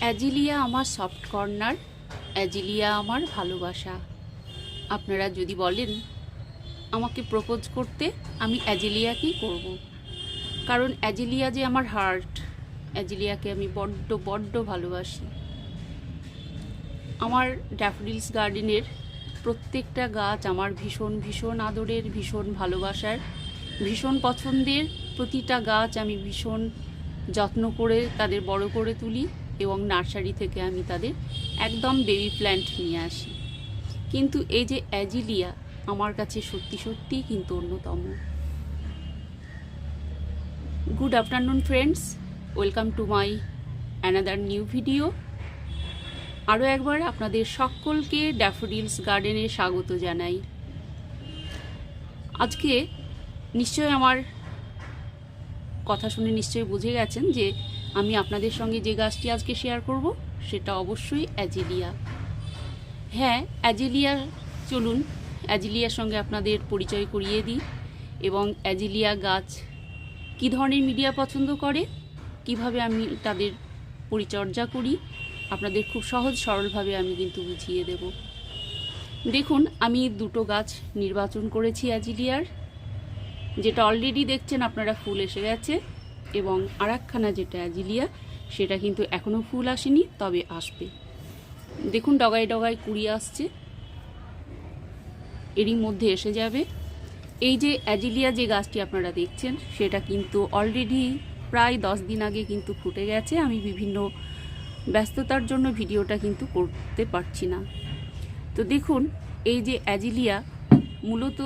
Azalea আমার soft corner azalea আমার ভালোবাসা। আপনারা যদি বলেন, আমাকে প্রপোজ করতে আমি অ্যাজিলিয়াকেই করব। কারণ অ্যাজিলিয়া যে আমার হার্ট অ্যাজিলিয়াকে আমি বড্ড বড্ড ভালোবাসি। আমার ড্যাফোডিলস গার্ডেনের প্রত্যেকটা গাছ আমার ভীষণ ভীষণ আদরের, ভীষণ ভালোবাসার, ভীষণ পছন্দের প্রতিটা গাছ আমি ভীষণ যত্ন করে, তাদের বড় করে তুলি। এবং নার্সারি থেকে আমি তাদের একদম বেবি প্ল্যান্ট নিয়ে আসি। কিন্তু এই যে অ্যাজিলিয়া আমার কাছে সত্যি সত্যিই কিন্তু অন্যতম। Good afternoon friends welcome to my another new video আরও একবার আপনাদের সকলকে ড্যাফোডিলস গার্ডেনে স্বাগত জানাই। আজকে নিশ্চয় আমার কথা শুনে নিশ্চয়ই বুঝে গেছেন যে আমি আপনাদের সঙ্গে যে গাছটি আজকে শেয়ার করব, সেটা অবশ্যই অ্যাজিলিয়া। হ্যাঁ অ্যাজিলিয়া, চলুন, অ্যাজিলিয়ার সঙ্গে আপনাদের পরিচয় করিয়ে দিই। এবং অ্যাজিলিয়া গাছ কী ধরনের মিডিয়া পছন্দ করে? কীভাবে আমি তাদের পরিচর্যা করি? আপনাদের খুব সহজ সরলভাবে আমি কিন্তু বুঝিয়ে দেব। দেখুন, আমি দুটো গাছ নির্বাচন করেছি অ্যাজিলিয়ার। যেটা অলরেডি দেখছেন, আপনারা ফুল এসে গেছে। এবং আরাকখানা যেটা অ্যাজিলিয়া সেটা কিন্তু এখনও ফুল আসেনি, তবে আসবে। দেখুন, ডগায় ডগায় কুড়ি আসছে। এরই মধ্যে এসে যাবে। এই যে অ্যাজিলিয়া যে গাছটি আপনারা দেখছেন, সেটা কিন্তু অলরেডি প্রায় দশ দিন আগে কিন্তু ফুটে গেছে। আমি বিভিন্ন ব্যস্ততার জন্য ভিডিওটা কিন্তু করতে পারছি না। তো দেখুন, এই যে অ্যাজিলিয়া মূলত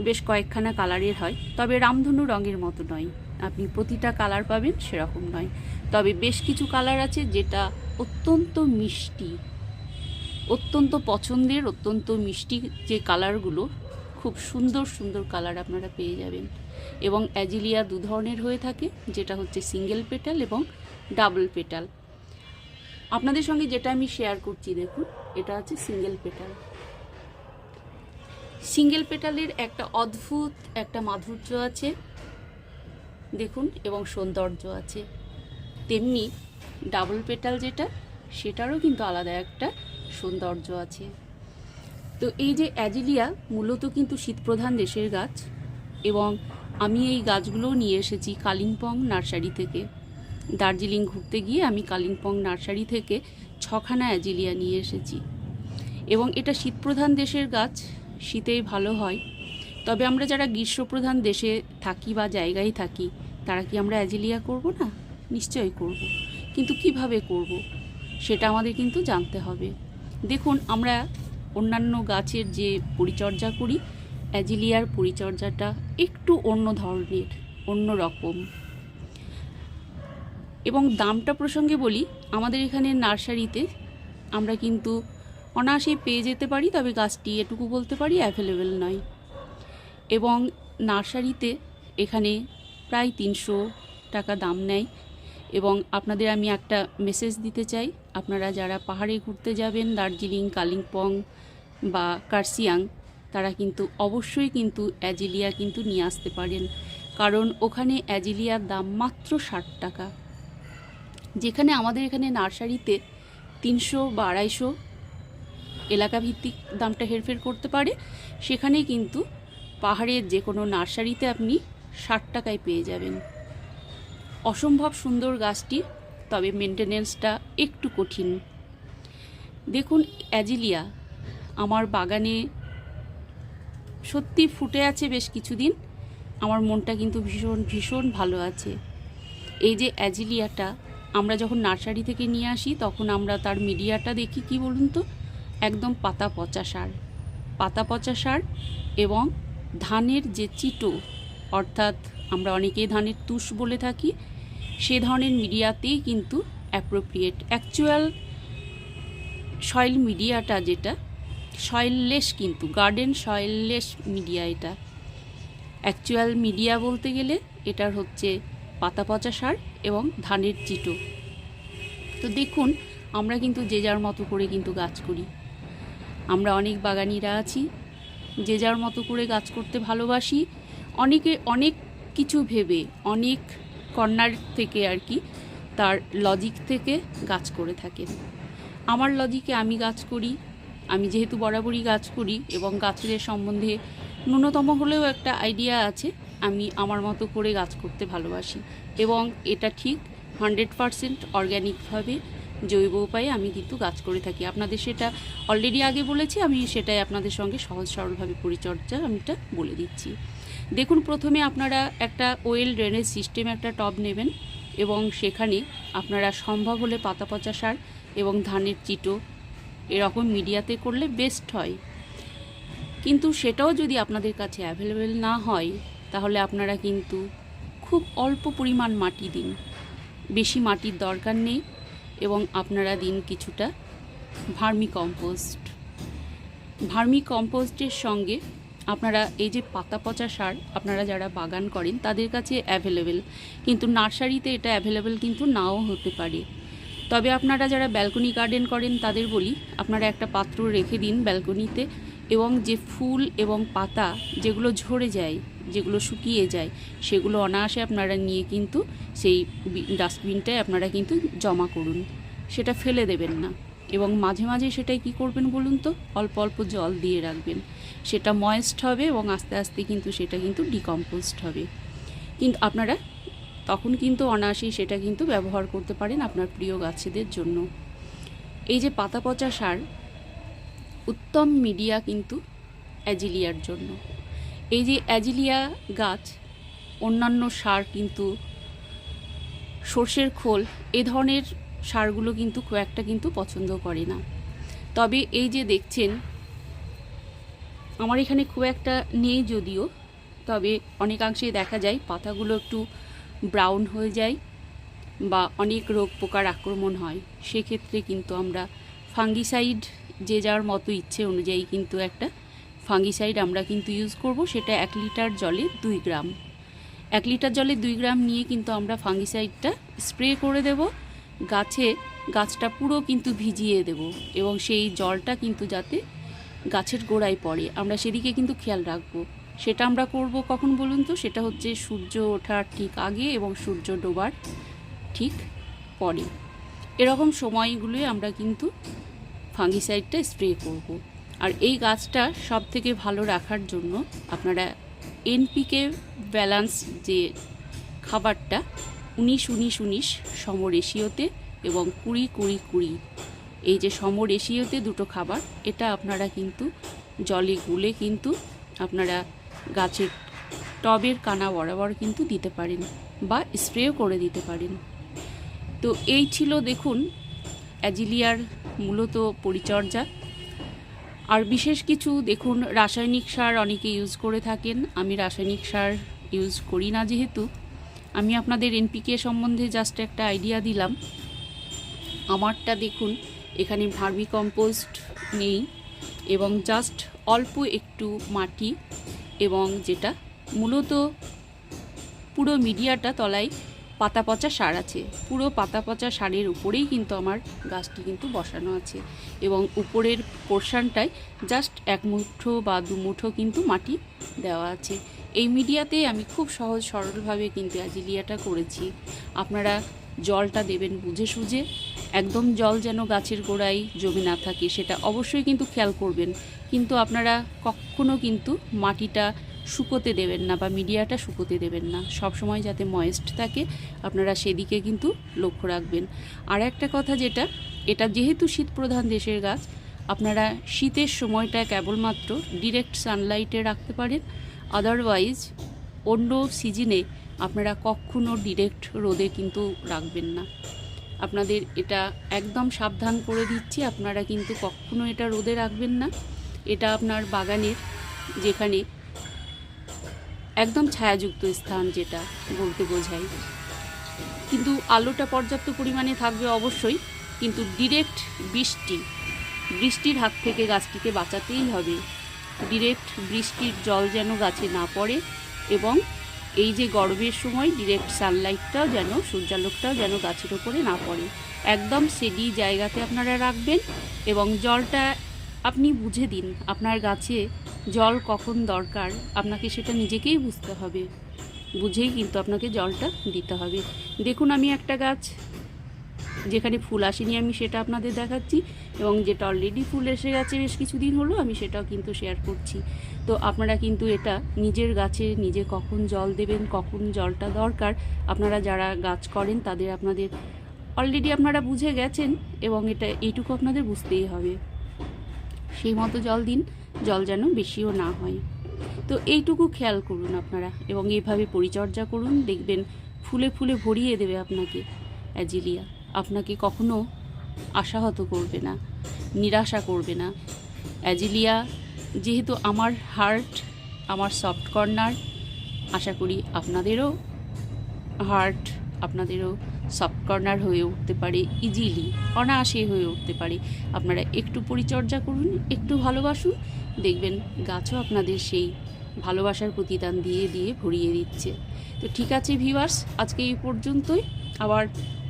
বেশ কয়েকখানা কালারের হয়, তবে রামধনু রঙের মতো নয়। আপনি প্রতিটা কালার পাবেন সেরকম নয়। তবে বেশ কিছু কালার আছে যেটা অত্যন্ত মিষ্টি, অত্যন্ত পছন্দের, অত্যন্ত মিষ্টি যে কালারগুলো খুব সুন্দর সুন্দর কালার আপনারা পেয়ে যাবেন। এবং অ্যাজিলিয়া দু ধরনের হয়ে থাকে, যেটা হচ্ছে সিঙ্গেল পেটাল এবং ডাবল পেটাল। আপনাদের সঙ্গে যেটা আমি শেয়ার করছি, দেখুন, এটা হচ্ছে সিঙ্গেল পেটাল। সিঙ্গেল পেটালের একটা অদ্ভুত একটা মাধুর্য আছে। দেখুন, এবং সৌন্দর্য আছে। তেমনি ডাবল পেটাল যেটা, সেটারও কিন্তু আলাদা একটা সৌন্দর্য আছে। তো এই যে অ্যাজিলিয়া মূলত কিন্তু শীতপ্রধান দেশের গাছ, এবং আমি এই গাছগুলোও নিয়ে এসেছি কালিম্পং নার্সারি থেকে। দার্জিলিং ঘুরতে গিয়ে আমি কালিম্পং নার্সারি থেকে ছখানা অ্যাজিলিয়া নিয়ে এসেছি। এবং এটা শীতপ্রধান দেশের গাছ, শীতেই ভালো হয়। তবে আমরা যারা গ্রীষ্মপ্রধান দেশে থাকি বা জায়গায় থাকি, তারা কি আমরা অ্যাজিলিয়া করব না? নিশ্চয়ই করব। কিন্তু কীভাবে করব? সেটা আমাদের কিন্তু জানতে হবে। দেখুন, আমরা অন্যান্য গাছের যে পরিচর্যা করি, অ্যাজিলিয়ার পরিচর্যাটা একটু অন্য ধরনের, অন্য রকম। এবং দামটা প্রসঙ্গে বলি, আমাদের এখানে নার্সারিতে আমরা কিন্তু অনায়াসেই পেয়ে যেতে পারি, তবে গাছটি এটুকু বলতে পারি অ্যাভেলেবেল নয়। এবং নার্সারিতে এখানে প্রায় তিনশো টাকা দাম নেয়। এবং আপনাদের আমি একটা মেসেজ দিতে চাই। আপনারা যারা পাহাড়ে ঘুরতে যাবেন, দার্জিলিং, কালিম্পং বা কার্সিয়াং তারা কিন্তু অবশ্যই কিন্তু অ্যাজিলিয়া কিন্তু নিয়ে আসতে পারেন। কারণ ওখানে অ্যাজিলিয়ার দাম মাত্র ষাট টাকা। যেখানে আমাদের এখানে নার্সারিতে তিনশো বা আড়াইশো এলাকাভিত্তিক দামটা হেরফের করতে পারে, সেখানে কিন্তু পাহাড়ের যে কোনো নার্সারিতে আপনি ষাট টাকায় পেয়ে যাবেন। অসম্ভব সুন্দর গাছটি, তবে মেনটেনেন্সটা একটু কঠিন। দেখুন অ্যাজিলিয়া, আমার বাগানে সত্যি ফুটে আছে বেশ কিছুদিন। আমার মনটা কিন্তু ভীষণ ভীষণ ভালো আছে। এই যে অ্যাজিলিয়াটা, আমরা যখন নার্সারি থেকে নিয়ে আসি, তখন আমরা তার মিডিয়াটা দেখি, কি বলুন তো? একদম পাতা পচা সার। পাতা পচা সার এবং ধানের যে চিটো, অর্থাৎ আমরা অনেকেই ধানের তুষ বলে থাকি, সে ধরনের মিডিয়াতেই কিন্তু অ্যাপ্রোপ্রিয়েট অ্যাকচুয়াল সয়েল মিডিয়াটা যেটা সয়েললেস কিন্তু গার্ডেন সয়েললেস মিডিয়া এটা। অ্যাকচুয়াল মিডিয়া বলতে গেলে এটার হচ্ছে পাতা পচা সার এবং ধানের চিটো। তো দেখুন, আমরা কিন্তু যে যার মতো করে কিন্তু গাছ করি। আমরা অনেক বাগানিরা আছি যে যার মতো করে গাছ করতে ভালোবাসি। অনেকে, অনেক কিছু ভেবে, অনেক কর্নার থেকে আর কি তার লজিক থেকে গাছ করে থাকেন আমার লজিকে আমি গাছ করি, আমি যেহেতু বরাবরই গাছ করি এবং গাছের সম্বন্ধে ন্যূনতম হলেও একটা আইডিয়া আছে, আমি আমার মতো করে গাছ করতে ভালোবাসি। এবং এটা ঠিক হান্ড্রেড পারসেন্ট অর্গ্যানিকভাবে জৈব উপায়ে আমি কিন্তু গাছ করে থাকি। আপনাদের সেটা অলরেডি আগে বলেছি, আমি সেটাই আপনাদের সঙ্গে সহজ সরলভাবে পরিচর্যা আমিটা বলে দিচ্ছি। দেখুন, প্রথমে আপনারা একটা ওয়েল ড্রেনেজ সিস্টেম একটা টব নেবেন এবং সেখানে আপনারা সম্ভব হলে পাতা পচা সার এবং ধানের চিটো এরকম মিডিয়াতে করলে বেস্ট হয়। কিন্তু সেটাও যদি আপনাদের কাছে অ্যাভেলেবেল না হয়, তাহলে আপনারা কিন্তু খুব অল্প পরিমাণ মাটি দিন। বেশি মাটির দরকার নেই। এবং আপনারা দিন কিছুটা ভার্মি কম্পোস্ট। ভার্মি কম্পোস্টের সঙ্গে আপনারা এই যে পাতা পচা সার আপনারা যারা বাগান করেন, তাদের কাছে অ্যাভেলেবেল কিন্তু নার্সারিতে এটা অ্যাভেলেবেল কিন্তু নাও হতে পারে। তবে আপনারা যারা ব্যালকনি গার্ডেন করেন, তাদের বলি, আপনারা একটা পাত্র রেখে দিন ব্যালকনিতে এবং যে ফুল এবং পাতা যেগুলো ঝরে যায় যেগুলো শুকিয়ে যায়, সেগুলো অনায়াসে আপনারা নিয়ে কিন্তু সেই ডাস্টবিনটায় আপনারা কিন্তু জমা করুন। সেটা ফেলে দেবেন না। এবং মাঝে মাঝে সেটাই কি করবেন বলুন তো? অল্প অল্প জল দিয়ে রাখবেন। সেটা ময়েস্ট হবে এবং আস্তে আস্তে কিন্তু সেটা কিন্তু ডিকম্পোস্ট হবে। কিন্তু আপনারা তখন কিন্তু অনায়াসেই সেটা কিন্তু ব্যবহার করতে পারেন আপনার প্রিয় গাছেদের জন্য। এই যে পাতা পচা সার, উত্তম মিডিয়া কিন্তু অ্যাজিলিয়ার জন্য। এই যে অ্যাজিলিয়া গাছ, অন্যান্য সার কিন্তু, সর্ষের খোল, এ ধরনের সারগুলো কিন্তু খুব একটা কিন্তু পছন্দ করে না। তবে এই যে দেখছেন, আমার এখানে খুব একটা নেই যদিও, তবে অনেকাংশেই দেখা যায় পাতাগুলো একটু ব্রাউন হয়ে যায় বা অনেক রোগ পোকার আক্রমণ হয়। সেক্ষেত্রে কিন্তু আমরা ফাঙ্গিসাইড যে যার মতো ইচ্ছে অনুযায়ী কিন্তু একটা ফাঙ্গিসাইড আমরা কিন্তু ইউজ করব, সেটা এক লিটার জলে দুই গ্রাম। এক লিটার জলে দুই গ্রাম নিয়ে কিন্তু আমরা ফাঙ্গিসাইডটা স্প্রে করে দেব। গাছে গাছটা পুরো কিন্তু ভিজিয়ে দেব এবং সেই জলটা কিন্তু যাতে গাছের গোড়ায় পড়ে। আমরা সেদিকে কিন্তু খেয়াল রাখব। সেটা আমরা করব কখন বলুন তো? সেটা হচ্ছে সূর্য ওঠার ঠিক আগে এবং সূর্য ডোবার ঠিক পরে। এরকম সময়গুলোই আমরা কিন্তু ফাঙ্গিসাইডটা স্প্রে করব। আর এই গাছটা সব থেকে ভালো রাখার জন্য আপনারা এনপিকে ব্যালান্স যে খাবারটা উনিশ উনিশ উনিশ সমরেশিওতে এবং কুড়ি কুড়ি কুড়ি এই যে সমরেশিওতে দুটো খাবার, এটা আপনারা কিন্তু জলে গুলে কিন্তু আপনারা গাছের টবের কানা বরাবর কিন্তু দিতে পারেন বা স্প্রেও করে দিতে পারেন। তো এই ছিল দেখুন, অ্যাজিলিয়ার মূলত পরিচর্যা। আর বিশেষ কিছু, দেখুন, রাসায়নিক সার অনেকে ইউজ করে থাকেন। আমি রাসায়নিক সার ইউজ করি না যেহেতু। আমি আপনাদের এনপিকে সম্বন্ধে জাস্ট একটা আইডিয়া দিলাম। আমারটা দেখুন, এখানে ভার্মি কম্পোস্ট নেই এবং জাস্ট অল্প একটু মাটি এবং যেটা মূলত পুরো মিডিয়াটা তলায় পাতা পচা সার আছে। পুরো পাতা পচা সারের উপরেই কিন্তু আমার গাছটি কিন্তু বসানো আছে এবং উপরের পোর্শনটায় জাস্ট এক মুঠো বা দু মুঠো কিন্তু মাটি দেওয়া আছে। এই মিডিয়াতে আমি খুব সহজ সরলভাবে কিন্তু অ্যাজিলিয়াটা করেছি। আপনারা জলটা দেবেন বুঝে সুঝে। একদম জল যেন গাছের গোড়ায় জমে না থাকে, সেটা অবশ্যই কিন্তু খেয়াল করবেন। কিন্তু আপনারা কখনো কিন্তু মাটিটা শুকোতে দেবেন না বা মিডিয়াটা শুকোতে দেবেন না। সব সময় যাতে ময়েস্ট থাকে, আপনারা সেদিকে কিন্তু লক্ষ্য রাখবেন। আর একটা কথা যেটা, এটা যেহেতু শীত প্রধান দেশের গাছ আপনারা শীতের সময়টা কেবলমাত্র ডিরেক্ট সানলাইটে রাখতে পারেন। আদারওয়াইজ অন্য সিজনে আপনারা কখনো ডিরেক্ট রোদে কিন্তু রাখবেন না। আপনাদের এটা একদম সাবধান করে দিচ্ছি, আপনারা কিন্তু কখনো এটা রোদে রাখবেন না। এটা আপনার বাগানের যেখানে একদম ছায়াযুক্ত স্থান যেটা বলতে বোঝায়। কিন্তু আলোটা পর্যাপ্ত পরিমাণে থাকবে অবশ্যই, কিন্তু ডিরেক্ট বৃষ্টি বৃষ্টির হাত থেকে গাছটিকে বাঁচাতেই হবে। ডিরেক্ট বৃষ্টির জল যেন গাছে না পড়ে এবং এই যে গরমের সময় ডিরেক্ট সানলাইটটাও যেন, সূর্যালোকটাও যেন গাছের ওপরে না পড়ে। একদম সেডি জায়গাতে আপনারা রাখবেন এবং জলটা আপনি বুঝে দিন, আপনার গাছে জল কখন দরকার, আপনাকে সেটা নিজেকেই বুঝতে হবে। বুঝেই কিন্তু আপনাকে জলটা দিতে হবে। দেখুন আমি একটা গাছ যেখানে ফুল আসেনি আমি সেটা আপনাদের দেখাচ্ছি এবং যেটা অলরেডি ফুল এসে গেছে বেশ কিছুদিন হলো, আমি সেটাও কিন্তু শেয়ার করছি। তো আপনারা কিন্তু এটা নিজের গাছে নিজে কখন জল দেবেন, কখন জলটা দরকার, আপনারা যারা গাছ করেন তাদের আপনাদের অলরেডি আপনারা বুঝে গেছেন এবং এটা এইটুকু আপনাদের বুঝতেই হবে। সেই মতো জল দিন, জল যেন বেশিও না হয়। তো এইটুকু খেয়াল করুন আপনারা এবং এভাবে পরিচর্যা করুন, দেখবেন ফুলে ফুলে ভরিয়ে দেবে আপনাকে অ্যাজিলিয়া। আপনাকে কখনো আশাহত করবে না, নিরাশা করবে না। অ্যাজিলিয়া, যেহেতু আমার হার্ট আমার সফট কর্নার, আশা করি আপনাদেরও হার্ট আপনাদেরও সফট কর্নার হয়ে উঠতে পারে, ইজিলি, অনায়াসে হয়ে উঠতে পারে। আপনারা একটু পরিচর্যা করুন, একটু ভালোবাসুন, দেখবেন গাছও আপনাদের সেই ভালোবাসার প্রতিদান দিয়ে দিয়ে ভরিয়ে দিচ্ছে। তো ঠিক আছে ভিউয়ার্স, আজকে এই পর্যন্তই। আবার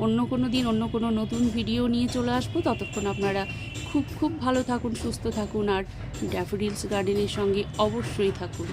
অন্য কোনো দিন অন্য কোনো নতুন ভিডিও নিয়ে চলে আসব। ততক্ষণ আপনারা খুব খুব ভালো থাকুন, সুস্থ থাকুন, আর ড্যাফোডিলস গার্ডেনের সঙ্গে অবশ্যই থাকুন।